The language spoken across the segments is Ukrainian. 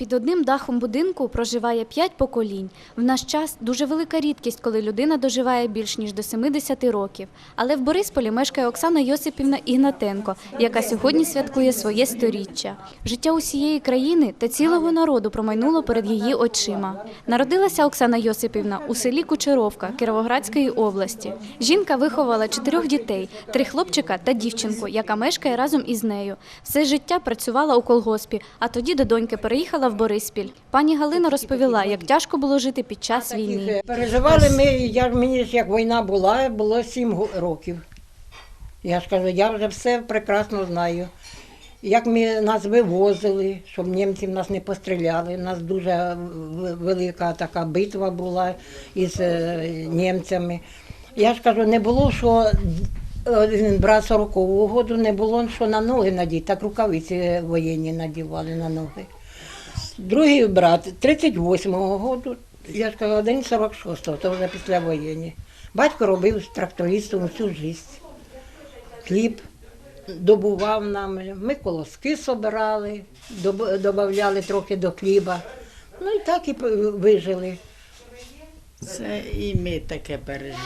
Під одним дахом будинку проживає п'ять поколінь. В наш час дуже велика рідкість, коли людина доживає більш ніж до 70 років. Але в Борисполі мешкає Оксана Йосипівна Ігнатенко, яка сьогодні святкує своє сторіччя. Життя усієї країни та цілого народу промайнуло перед її очима. Народилася Оксана Йосипівна у селі Кучеровка Кіровоградської області. Жінка виховала чотирьох дітей: три хлопчика та дівчинку, яка мешкає разом із нею. Все життя працювала у колгоспі, а тоді до доньки переїхала в Бориспіль. Пані Галина розповіла, як тяжко було жити під час війни. Переживали ми, я ж мені як війна була, було сім років. Я ж кажу, я вже все прекрасно знаю. Як ми нас вивозили, щоб німці нас не постріляли. У нас дуже велика така битва була із е, німцями. Я ж кажу, не було, що один брат 40-го году не було, що на ноги надіти, так рукавиці воєнні надівали на ноги. Другий брат 38-го року, я кажу, один 46-го, то вже після воєнні. Батько робив трактористом всю життя. Хліб добував нам, ми колоски собирали, додавали трохи до хліба. Ну і так і вижили. Це і ми таке переживали.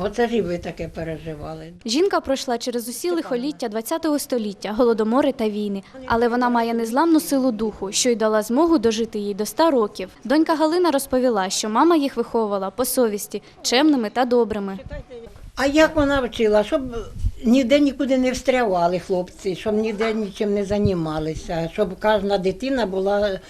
Оце ж і ви таке переживали. Жінка пройшла через усі лихоліття ХХ століття, голодомори та війни, але вона має незламну силу духу, що й дала змогу дожити їй до 100 років. Донька Галина розповіла, що мама їх виховувала по совісті, чемними та добрими. А як вона вчила, щоб ніде нікуди не встрявали хлопці, щоб ніде нічим не займалися, щоб кожна дитина була,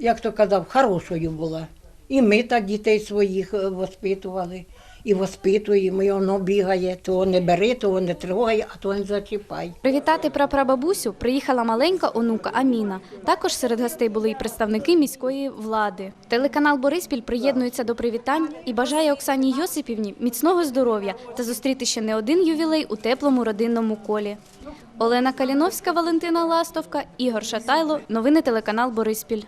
як то казав, хорошою була. І ми так дітей своїх е, воспитували. І воспитуємо, і воно бігає, то не бери, то не трогай, а то не зачіпай. Привітати прапрабабусю приїхала маленька онука Аміна. Також серед гостей були і представники міської влади. Телеканал Бориспіль приєднується до привітань і бажає Оксані Йосипівні міцного здоров'я та зустріти ще не один ювілей у теплому родинному колі. Олена Каліновська, Валентина Ластовка, Ігор Шатайло. Новини телеканал Бориспіль.